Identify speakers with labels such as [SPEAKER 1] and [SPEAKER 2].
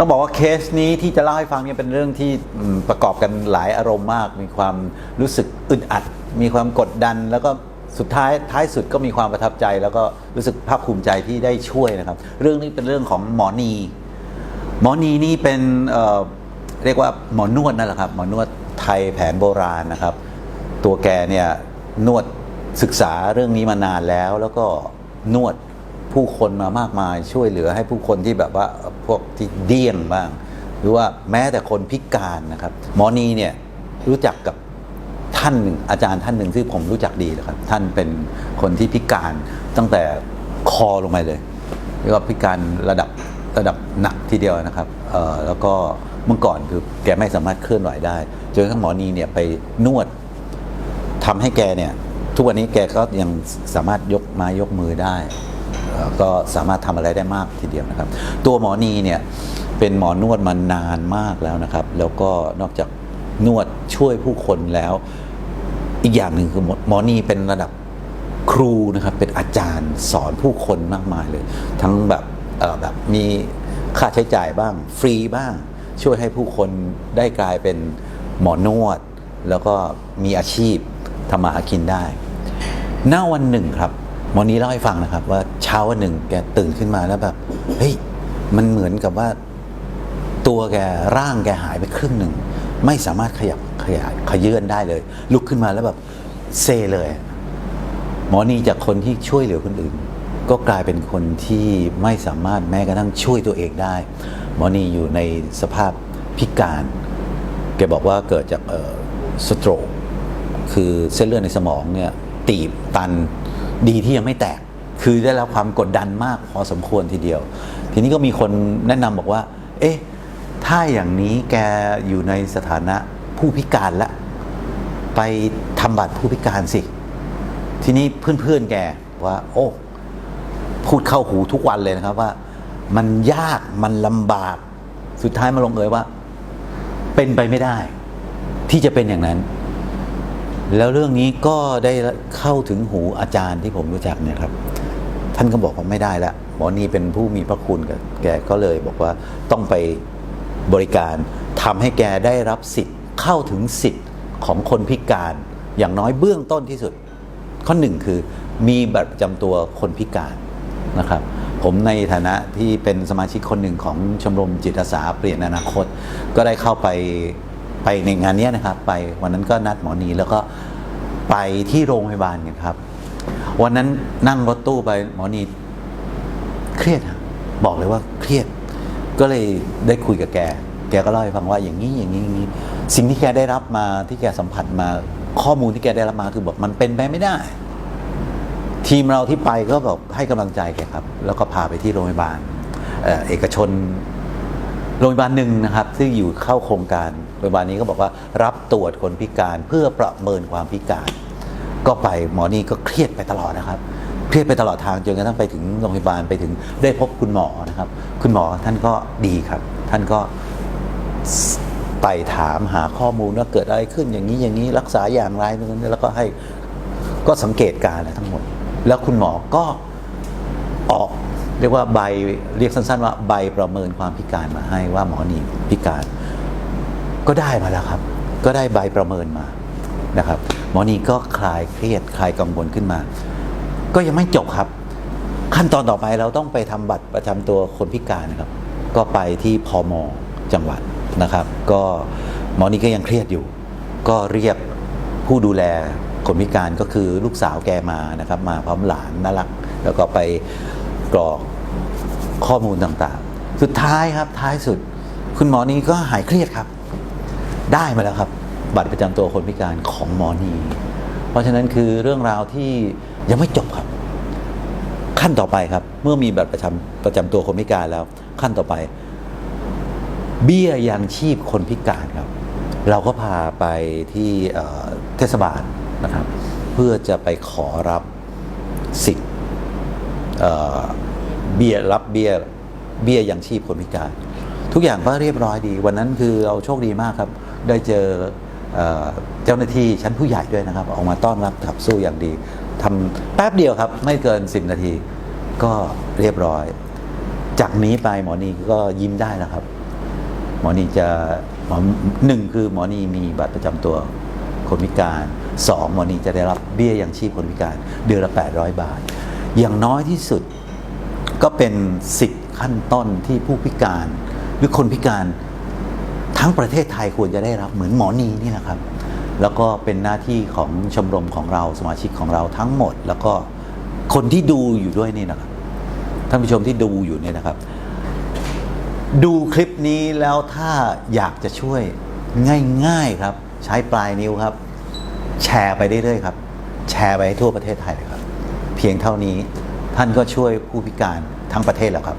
[SPEAKER 1] ต้องบอกว่าเคสนี้ที่จะเล่าให้ฟังเนี่ยเป็นเรื่องที่ประกอบกันหลายอารมณ์มาก มีความรู้สึกอึดอัด มีความกดดัน แล้วก็สุดท้ายท้ายสุดก็มีความประทับใจ แล้วก็รู้สึกภาคภูมิใจที่ได้ช่วยนะครับ เรื่องนี้เป็นเรื่องของหมอนีหมอนีนี่เป็นเเรียกว่าหมอนวดนั่นแหละครับหมอนวดไทยแผนโบราณนะครับ ตัวแกเนี่ยนวดศึกษาเรื่องนี้มานานแล้วแล้วก็นวด ผู้คนมามากมายช่วยเหลือให้ผู้คนที่แบบว่าพวกที่เดี้ยงบ้าง หรือว่าแม้แต่คนพิการนะครับ หมอนีเนี่ยรู้จักกับท่านหนึ่งอาจารย์ท่านหนึ่งที่ผมรู้จักดีนะครับ ท่านเป็นคนที่พิการตั้งแต่คอลงไปเลยเรียกว่าพิการระดับระดับหนักทีเดียวนะครับแล้วก็เมื่อก่อนคือแกไม่สามารถเคลื่อนไหวได้จนทั่งหมอนีเนี่ยไปนวดทำให้แกเนี่ยทุกวันนี้แกก็ยังสามารถยกไม้ยกมือได้ ก็สามารถทำอะไรได้มากทีเดียวนะครับ ตัวหมอนีเนี่ยเป็นหมอนวดมานานมากแล้วนะครับ แล้วก็นอกจากนวดช่วยผู้คนแล้ว อีกอย่างหนึ่งคือหมอหนีเป็นระดับครูนะครับเป็นอาจารย์สอนผู้คนมากมายเลย ทั้งแบบแบบมีค่าใช้จ่ายบ้าง ฟรีบ้าง ช่วยให้ผู้คนได้กลายเป็นหมอนวด แล้วก็มีอาชีพทำมาหากินได้ หน้าวันหนึ่งครับ หมอนี้เล่าให้ฟังนะครับ ว่าเช้าวันหนึ่งแกตื่นขึ้นมาแล้วแบบเฮ้ยมันเหมือนกับว่า ตัวแกร่างแกหายไปครึ่งหนึ่ง ไม่สามารถขยับขยายขยื่นได้เลย ลุกขึ้นมาแล้วแบบเซเลย หมอนีจากคนที่ช่วยเหลือคนอื่น ก็กลายเป็นคนที่ไม่สามารถแม้กระทั่งช่วยตัวเองได้ หมอนี่อยู่ในสภาพพิการ แกบอกว่าเกิดจากสโตรกคือเส้นเลือดในสมองเนี่ยตีบตัน ดีที่ยังไม่แตก คือได้รับความกดดันมากพอสมควรทีเดียว ทีนี้ก็มีคนแนะนำบอกว่า เอ๊ะ ถ้าอย่างนี้แกอยู่ในสถานะผู้พิการแล้วไปทำบัตรผู้พิการสิ ทีนี้เพื่อนๆแกว่า โอ้ พูดเข้าหูทุกวันเลยนะครับว่า มันยาก มันลำบาก สุดท้ายมาลงเอยว่า เป็นไปไม่ได้ ที่จะเป็นอย่างนั้น แล้วเรื่องนี้ก็ได้เข้าถึงหูอาจารย์ที่ผมรู้จักเนี่ยครับ ท่านก็บอกว่าไม่ได้ล้วหมอนี่เป็นผู้มีพระคุณกับแกก็เลยบอกว่าต้องไปบริการทำให้แกได้รับสิทธิ์เข้าถึงสิทธิ์ของคนพิการอย่างน้อยเบื้องต้นที่สุด ข้อหนึ่งคือมีบัตรประจำตัวคนพิการนะครับผมในฐานะที่เป็นสมาชิกคนหนึ่งของชมรมจิตอาสาเปลี่ยนอนาคต ก็ได้เข้าไป ไปในงานนี้นะครับ ไปวันนั้นก็นัดหมอนีแล้วก็ไปที่โรงพยาบาลกันครับ วันนั้นนั่งรถตู้ไปหมอนีเครียดครับบอกเลยว่าเครียด ก็เลยได้คุยกับแก แกก็เล่าให้ฟังว่าอย่างนี้อย่างนี้อย่างนี้ สิ่งที่แกได้รับมาที่แกสัมผัสมาข้อมูลที่แกได้รับมาคือบอกมันเป็นไปไม่ได้ ทีมเราที่ไปก็แบบให้กำลังใจแกครับ แล้วก็พาไปที่โรงพยาบาลเอ่อเอกชนโรงพยาบาลหนึ่งนะครับ ซึ่งอยู่เข้าโครงการ โรงพยาบาลนี้ก็บอกว่ารับตรวจคนพิการเพื่อประเมินความพิการ ก็ไปหมอนี่ก็เครียดไปตลอดนะครับเครียดไปตลอดทางจนกระทั่งไปถึงโรงพยาบาลไปถึงได้พบคุณหมอนะครับ คุณหมอท่านก็ดีครับ ท่านก็ไต่ถามหาข้อมูลว่าเกิดอะไรขึ้นอย่างนี้อย่างนี้รักษาอย่างไรแล้วก็ให้ก็สังเกตการณ์อะไรทั้งหมด แล้วคุณหมอก็ออกเรียกว่าใบเรียกสั้นๆว่าใบประเมินความพิการมาให้ว่าหมอนี่พิการ ก็ได้มาแล้วครับ ก็ได้ใบประเมินมานะครับหมอนีก็คลายเครียดคลายกังวลขึ้นมา ก็ยังไม่จบครับ ขั้นตอนต่อไปเราต้องไปทำบัตรประจำตัวคนพิการนะครับ ก็ไปที่พมจังหวัดนะครับ ก็หมอนีก็ยังเครียดอยู่ ก็เรียกผู้ดูแลคนพิการก็คือลูกสาวแกมานะครับ มาพร้อมหลานน่ารัก แล้วก็ไปกรอกข้อมูลต่างๆ สุดท้ายครับท้ายสุด คุณหมอนี่ก็หายเครียดครับ ได้มาแล้วครับ บัตรประจำตัวคนพิการของหมอนีเพราะฉะนั้นคือเรื่องราวที่ยังไม่จบครับ ขั้นต่อไปครับ เมื่อมีบัตรประจำประจำตัวคนพิการแล้ว ขั้นต่อไป เบี้ยยังชีพคนพิการครับ เราก็พาไปที่เทศบาลนะครับ เพื่อจะไปขอรับสิทธิ์เอ่อเบี้ยรับเบี้ยเบี้ยยังชีพคนพิการ ทุกอย่างก็เรียบร้อยดี วันนั้นคือเราโชคดีมากครับ ได้เจอเออเจ้าหน้าที่ชั้นผู้ใหญ่ด้วยนะครับ ออกมาต้อนรับขับสู้อย่างดีทำแป๊บเดียวครับ ไม่เกิน 10 นาที ก็เรียบร้อย จากนี้ไปหมอนีก็ยิ้มได้แล้วครับ หมอนีจะหมอหนึ่งคือหมอนีมีบัตรประจำตัวคนพิการสองหมอนีจะได้รับเบี้ยยังชีพคนพิการ เดือนละ 800 บาท อย่างน้อยที่สุดก็เป็นสิทธิ์ขั้นต้นที่ผู้พิการหรือคนพิการ ทั้งประเทศไทยควรจะได้รับเหมือนหมอนีนี่นะครับ แล้วก็เป็นหน้าที่ของชมรมของเราสมาชิกของเราทั้งหมด แล้วก็คนที่ดูอยู่ด้วยนี่นะครับท่านผู้ชมที่ดูอยู่เนี่ยนะครับ ดูคลิปนี้แล้วถ้าอยากจะช่วยง่ายๆครับ ใช้ปลายนิ้วครับ แชร์ไปเรื่อยๆครับ แชร์ไปให้ทั่วประเทศไทยเลยครับ เพียงเท่านี้ท่านก็ช่วยผู้พิการทั้งประเทศแล้วครับ